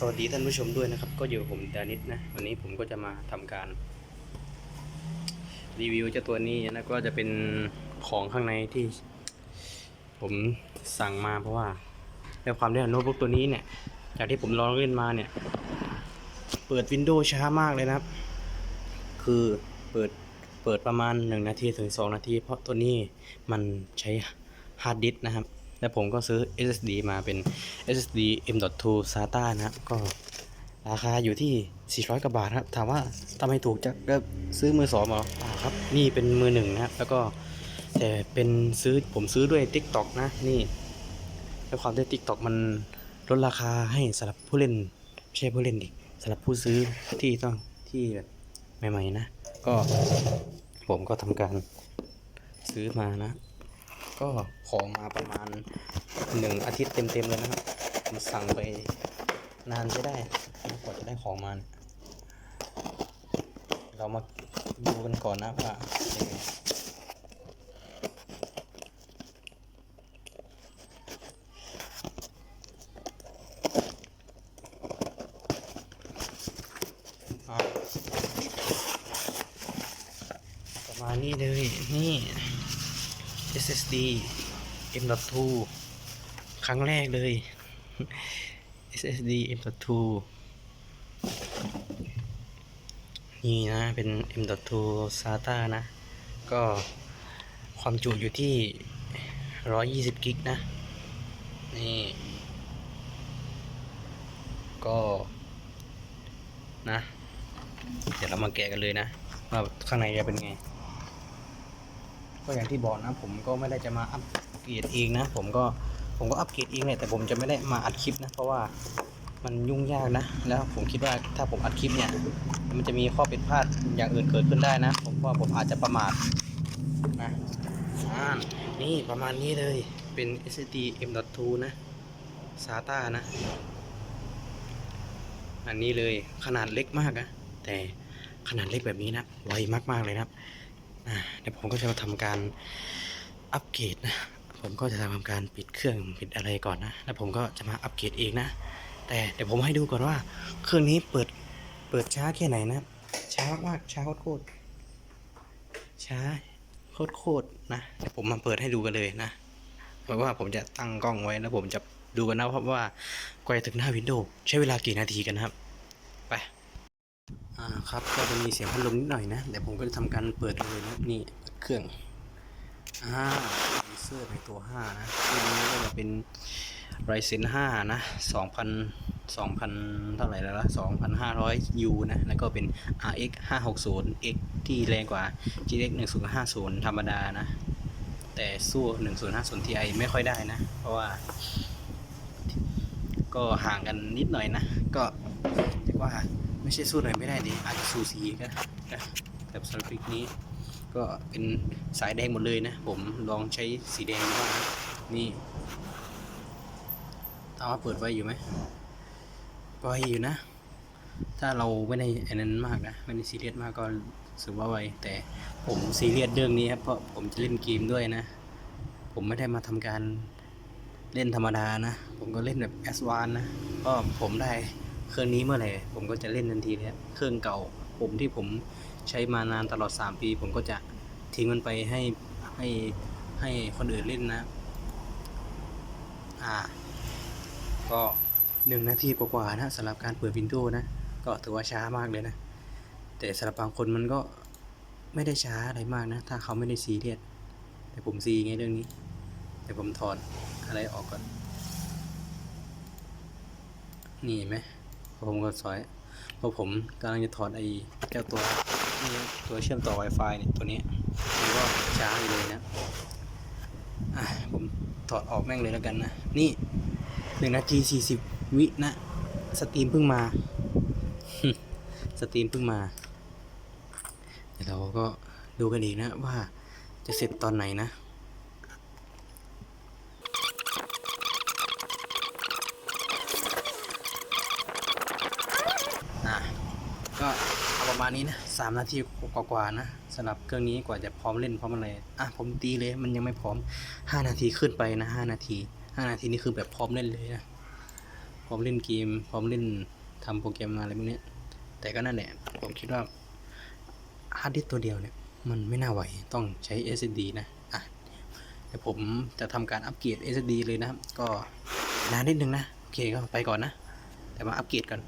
สวัสดีท่านผู้ชมด้วยนะครับ ก็อยู่กับผมดานิดนะ วันนี้ผมก็จะมาทำการ รีวิวเจ้าตัวนี้นะก็จะเป็นของข้างในที่ ผมสั่งมาเพราะว่าด้วยความที่ว่าโน้ตบุ๊กตัวนี้เนี่ย จากที่ผมลองเล่นมาเนี่ย เปิดวินโดว์ช้ามากเลยนะครับ คือเปิดเปิดประมาณ 1 นาทีถึง 2 นาที เพราะตัวนี้มันใช้ฮาร์ดดิสก์นะครับ แล้วผมก็ซื้อ SSD มาเป็น SSD M.2 SATA นะครับก็ราคาอยู่ที่ 400 กว่าบาทครับถามว่าทำไมถูกจักก็ซื้อมือสองหรอเปล่าครับ นี่เป็นมือหนึ่งนะครับ แล้วก็แต่เป็นซื้อผมซื้อด้วย TikTok นะนี่ด้วยความที่ TikTok มันลดราคาให้สำหรับผู้เล่นไม่ใช่ผู้เล่นดิสำหรับผู้ซื้อที่ต้องที่แบบใหม่ๆนะ ก็ผมก็ทำการซื้อมานะ ก็ของมาประมาณหนึ่งอาทิตย์เต็มๆเลยนะครับผมสั่งไปนานใช้ได้กว่าจะได้ของมาเรามาดูกันก่อนนะว่าประมาณนี้เลยนี่ SSD M.2 ครั้งแรกเลย SSD M.2 นี่นะ เป็น M.2 SATA นะ ก็ความจุอยู่ที่ 120 กิกนะ นี่ ก็นะ เดี๋ยวเรามาแกะกันเลยนะ ว่าข้างในจะเป็นไง ก็อย่างที่บอกนะ ผมก็ไม่ได้จะมาอัปเกรดเองนะ ผมก็ผมก็อัปเกรดเองแหละแต่ผมจะไม่ได้มาอัดคลิปนะ เพราะว่ามันยุ่งยากนะ แล้วผมคิดว่าถ้าผมอัดคลิปเนี่ย มันจะมีข้อผิดพลาดอย่างอื่นเกิดขึ้นได้นะ ผมว่าผมอาจจะประมาทนะนี่ประมาณนี้เลยเป็น SSD M.2 นะ SATA นะ อันนี้เลยขนาดเล็กมากนะ แต่ขนาดเล็กแบบนี้นะไวมากๆเลยนะครับ เดี๋ยวผมก็จะมาทำการอัปเกรดนะ ผมก็จะทำการปิดเครื่องปิดอะไรก่อนนะ แล้วผมก็จะมาอัปเกรดเองนะ แต่เดี๋ยวผมให้ดูก่อนว่า เครื่องนี้เปิดเปิดช้าแค่ไหนนะช้ามากๆช้าโคตรช้าโคตรนะเดี๋ยวผมมาเปิดให้ดูกันเลยนะเพราะว่าผมจะตั้งกล้องไว้แล้วผมจะดูกันนะเพราะว่ากว่าจะถึงหน้าวินโดว์ใช้เวลากี่นาทีกันครับ ไป อ่าครับก็จะมีเสียงพัดลมนิดหน่อยนะเดี๋ยวผมก็จะทำการเปิดเลยนะนี่เปิดเครื่องอ่ามีเซอร์ในตัว 5 นะตัวนี้ก็จะเป็น Ryzen 5นะ2,000 2,000 เท่าไหร่แล้วล่ะ2,500 U นะ แล้วก็เป็น RX 560 X ที่แรงกว่า GX 1050 ธรรมดานะ แต่สู้ 1050 Ti ไม่ค่อยได้นะ เพราะว่า ก็ห่างกันนิดหน่อยนะ ก็เรียกว่า ไม่ใช่สู้หน่อยไม่ได้ดิอาจจะสู้สีก็ได้นะกับสปิกนี้ ก็เป็นสายแดงหมดเลยนะ ผมลองใช้สีแดงดูบ้างนะนี่ถามว่าเปิดไว้อยู่ไหมไว้อยู่นะ ถ้าเราไม่ได้อันนั้นมากนะ ไม่ได้ซีเรียสมากก็รู้สึกว่าไวแต่ผมซีเรียสเรื่องนี้ครับ เพราะผมจะเล่นเกมด้วยนะ ผมไม่ได้มาทำการเล่นธรรมดานะ ผมก็เล่นแบบแอสวานนะ ก็ผมได้ เครื่องนี้เมื่อไหร่ผมก็จะเล่นทันทีเลยเครื่องเก่าผมที่ผมใช้มานานตลอด 3 ปี ผมก็จะทิ้งมันไปให้ให้ให้คนอื่นเล่นนะ อ่า ก็หนึ่งนาทีกว่าๆนะสำหรับการเปิดวินโดว์นะ ก็ถือว่าช้ามากเลยนะ แต่สำหรับบางคนมันก็ไม่ได้ช้าอะไรมากนะ ถ้าเขาไม่ได้ซีเรียสแต่ผมซีไงเรื่องนี้แต่ผมถอดอะไรออกก่อน นี่ไหม ผมก็สอยเพอผมกำลังจะถอดไอ้เจ้าตัวตัวเชื่อมต่อ Wi-Fi เนี่ยตัวนี้มันก็ช้าอยู่เลยนะผมถอดออกแม่งเลยแล้วกันนะ นี่หนึ่งนาทีสี่สิบวินะ สตรีมเพิ่งมา สตรีมเพิ่งมา เดี๋ยวเราก็ดูกันอีกนะว่าจะเสร็จตอนไหนนะ อะก็เอาประ มาณนี้นะสามนาทีกว่าๆนะสำหรับเครื่องนี้กว่าจะพร้อมเล่นพร้อมอะไรอะผมตีเลยมันยังไม่พร้อมห้านาทีขึ้นไปนะห้านาทีห้านาทีนี่คือแบบพร้อมเล่นเลยนะพร้อมเล่นเกม พร้อมเล่นทำโปรแกรมอะไรพวกนี้แต่ก็นั่นแหละผมคิดว่าฮาร์ดดิสตัวเดียวเนี่ยมันไม่น่าไหวต้องใช้ SSD นะอะเดี๋ยวผมจะทำการอัปเกรด SSD เลยนะครับก็นานนิดนึงนะโอเคก็ไปก่อนนะแต่มาอัปเกรดกัน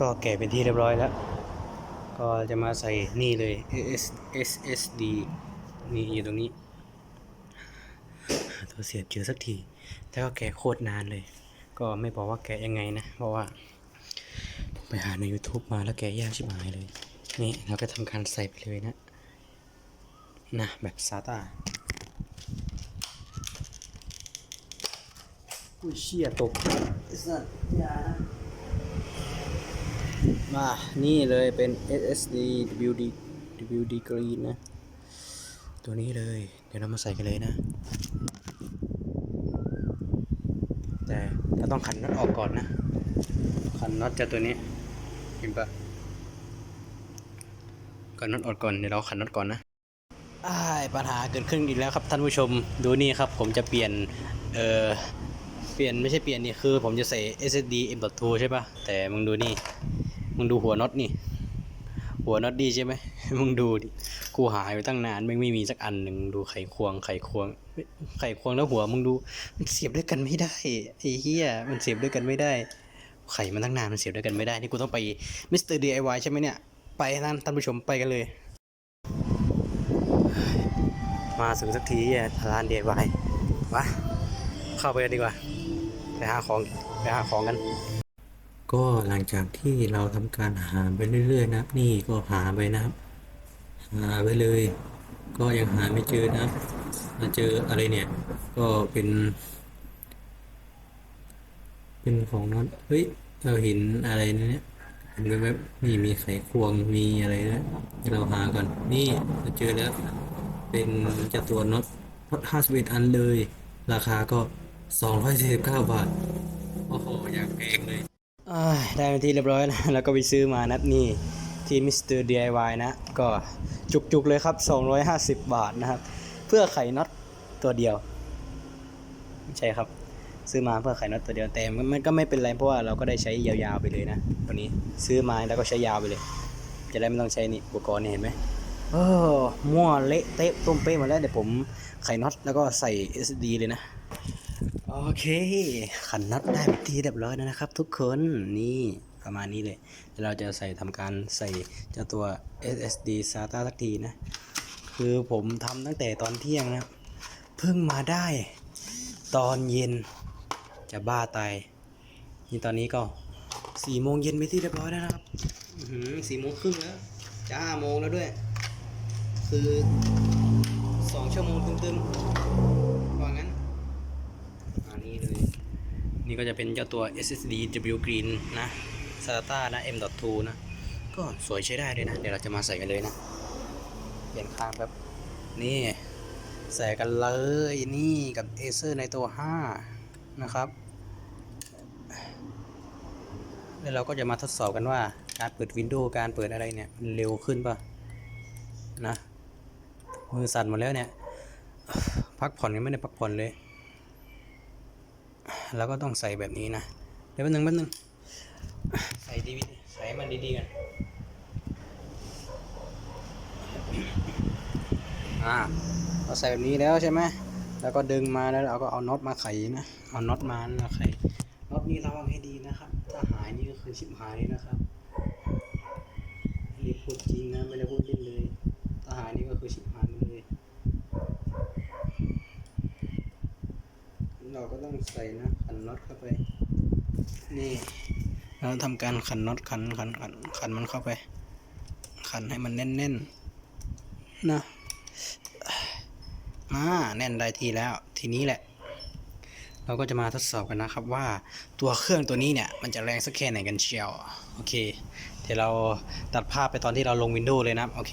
ก็แกะเป็นที่เรียบร้อยแล้ว ก็จะมาใส่นี่เลย S SSD นี่อยู่ตรงนี้ตัวเสียบเจอสักที แต่ก็แกะโคตรนานเลย ก็ไม่บอกว่าแกะยังไงนะ เพราะว่า ไปหาใน YouTube มาแล้วแกะยากชิบหายเลย นี่เราก็ทำการใส่ไปเลยนะ นะแบบซาตาอุ้ยเชี่ยตกไอ้สัสอย่านะ มานี่เลยเป็น SSD WD WD Green นะ ตัวนี้เลย เดี๋ยวเรามาใส่กันเลยนะ แต่ก็ต้องขันน็อตออกก่อนนะ ขันน็อตจากตัวนี้เห็นปะขันน็อตออกก่อน เดี๋ยวเราขันน็อตก่อนนะอ้ปัญหาเกิดขึ้นอีกแล้วครับท่านผู้ชมดูนี่ครับ ผมจะเปลี่ยน เอ่อเปลี่ยนไม่ใช่เปลี่ยนนี่คือ ผมจะใส่ SSD M.2 ใช่ปะแต่มึงดูนี่ มึงดูหัวน็อตนี่ หัวน็อตดีใช่ไหมมึงดูดิกูหายไปตั้งนานไม่ไม่มีสักอันหนึ่งดูไขควง ไขควง ไขควงแล้วหัวมึงดู มันเสียบด้วยกันไม่ได้ไอ้เหี้ยมันเสียบด้วยกันไม่ได้ ไขมันตั้งนานมันเสียบด้วยกันไม่ได้นี่กูต้องไปมิสเตอร์ DIY ใช่ไหมเนี่ยไปนั่นท่านผู้ชมไปกันเลย มาถึงสักทีอะร้าน DIY มาเข้าไปกันดีกว่าไปหาของไปหาของกัน ก็หลังจากที่เราทำการหาไปเรื่อย ๆ นะครับ นี่ก็หาไปนะครับ หาไปเลย ก็ยังหาไม่เจอนะมาเจออะไรเนี่ย ก็เป็น เป็นของน็อตเฮ้ยเราเห็นอะไรนะเนี่ยเห็นแบบนี่มีไขควงมีอะไรนะเราหาก่อนนี่เราเจอแล้ว เป็นเจะตัวน็อตน็อตห้าสิบเอ็ดอันเลย ราคาก็สองร้อยสี่สิบเก้าบาท โอ้โห อยากแพงเลย ได้เป็นที่เรียบร้อยแล้วแล้วก็ไปซื้อมานะนี่ที่มิสเตอร์ DIY นะ ก็จุกๆเลยครับ 250 บาทนะครับ เพื่อไขน็อตตัวเดียวไม่ใช่ครับ ซื้อมาเพื่อไขน็อตตัวเดียวแต่มันก็ไม่เป็นไรเพราะว่าเราก็ได้ใช้ยาวๆไปเลยนะตัวนี้ซื้อมาแล้วก็ใช้ยาวไปเลย จะได้ไม่ต้องใช้นี่อุปกรณ์นี่เห็นไหมเออมั่วเละเตะต้มเป๊ะหมาแล้วเดี๋ยวผมไขน็อตแล้วก็ใส่ SD เลยนะ โอเค ขันน็อตได้เป็นที่เรียบร้อยแล้วนะครับ ทุกคนนี่ประมาณนี้เลยเดี๋ยวเราจะใส่ทำการใส่เจ้าตัว SSD SATA สักทีนะ คือผมทำตั้งแต่ตอนเที่ยงนะครับเพิ่งมาได้ตอนเย็นจะบ้าตายนี่ตอนนี้ก็สี่โมงเย็นไปที่เรียบร้อยแล้วนะครับสี่โมงครึ่งแล้วจะห้าโมงแล้วด้วย คือสองชั่วโมงตึมๆว่างั้น อันนี้เลย นี่ก็จะเป็นเจ้าตัว SSD W Green นะ SATA นะ M.2 นะ ก็สวยใช้ได้เลยนะ เดี๋ยวเราจะมาใส่กันเลยนะ เปลี่ยนข้างแบบนี่ ใส่กันเลยนี่กับ Acer ในตัว 5 นะครับ แล้วเราก็จะมาทดสอบกันว่าการเปิด Windows การเปิดอะไรเนี่ยมันเร็วขึ้นป่ะ นะมือสั่นหมดแล้วเนี่ย พักผ่อนยังไม่ได้พักผ่อนเลย แล้วก็ต้องใส่แบบนี้นะ เดี๋ยวแป๊บนึงแป๊บนึง ใส่ดีใส่มันดีๆกันอ่าเราใส่แบบนี้แล้วใช่ไหมแล้วก็ดึงมาแล้วเราก็เอาน็อตมาไขนะ เอาน็อตมามาไขน็อตนี้ระวังให้ดีนะครับ ถ้าหายนี่ก็คือชิบหายนะครับนนี้พูดจริงนะไม่ได้พูดเล่นเลย ถ้าหายนี่ก็คือชิบหายไปเลย เราก็ต้องใส่นะขันน็อตเข้าไป นี่เราทำการขันน็อตขันขันขันขันมันเข้าไป ขันให้มันแน่นๆนะอ่าแน่นได้ทีแล้ว ทีนี้แหละ เราก็จะมาทดสอบกันนะครับว่าตัวเครื่องตัวนี้เนี่ย มันจะแรงสักแค่ไหนกันเชียว โอเค เดี๋ยวเราตัดภาพไปตอนที่เราลงวินโดว์เลยนะครับ โอเค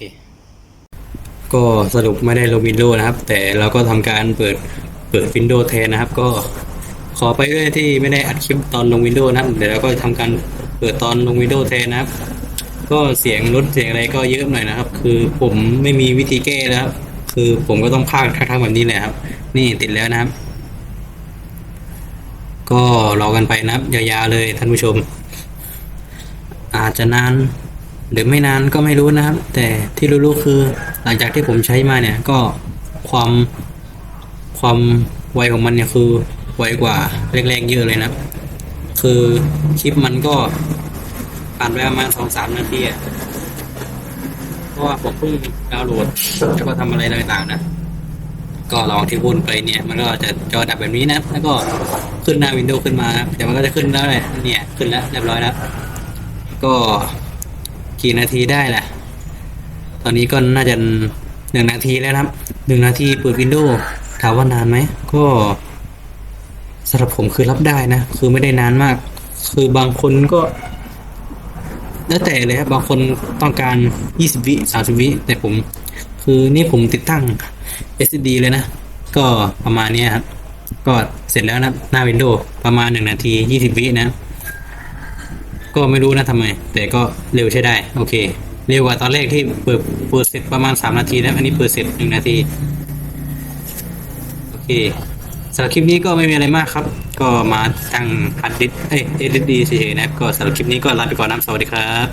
ก็สรุปไม่ได้ลงวินโดว์นะครับ แต่เราก็ทำการเปิด เปิดวินโดว์แทนนะครับ ก็ขอไปด้วยที่ไม่ได้อัดคลิปตอนลงวินโดว์นะครับ เดี๋ยวเราก็ทำการเปิดตอนลงวินโดว์แทนนะครับ ก็เสียงรถเสียงอะไรก็เยอะหน่อยนะครับ คือผมไม่มีวิธีแก้นะครับ คือผมก็ต้องพากทั้งๆแบบนี้แหละครับ นี่ติดแล้วนะครับ ก็รอกันไปนะครับยาวๆเลยท่านผู้ชม อาจจะนานหรือไม่นานก็ไม่รู้นะครับ แต่ที่รู้ๆคือหลังจากที่ผมใช้มาเนี่ยก็ความ ความไวของมันเนี่ยคือไวกว่าแรกๆเยอะเลยนะ คือคลิปมันก็ผ่านไปประมาณสองสามนาทีอะเพราะว่าผมเพิ่งดาวน์โหลดแล้วก็ทำอะไรต่างๆนะ ก็ลองที่พูดไปเนี่ย มันก็จะจอดับแบบนี้นะ แล้วก็ขึ้นหน้าวินโดว์ขึ้นมานะแต่มันก็จะขึ้นแล้วเลยเนี่ย ขึ้นแล้วเรียบร้อยแล้ว ก็กี่นาทีได้แหละ ตอนนี้ก็น่าจะหนึ่งนาทีแล้วครับหนึ่งนาทีเปิดวินโดว์ ถามว่านานไหมก็สำหรับผมคือรับได้นะ คือไม่ได้นานมาก คือบางคนก็ แล้วแต่เลยครับบางคนต้องการ20วิ30วิแต่ผม คือนี่ผมติดตั้ง SSD เลยนะ ก็ประมาณนี้ครับ ก็เสร็จแล้วนะ หน้าวินโดว์ประมาณ1นาที20วินะ ก็ไม่รู้นะทำไม แต่ก็เร็วใช้ได้ โอเค เร็วกว่าตอนแรกที่เปิดเปิดเสร็จประมาณ3นาทีแล้วอันนี้เปิดเสร็จ1นาที เคสำหรับคลิปนี้ก็ไม่มีอะไรมากครับ ก็มาตั้งพัดดิสเอ้ยเอสดีเฉยๆนะครับก็สำหรับคลิปนี้ก็ลาไปก่อนนะสวัสดีครับ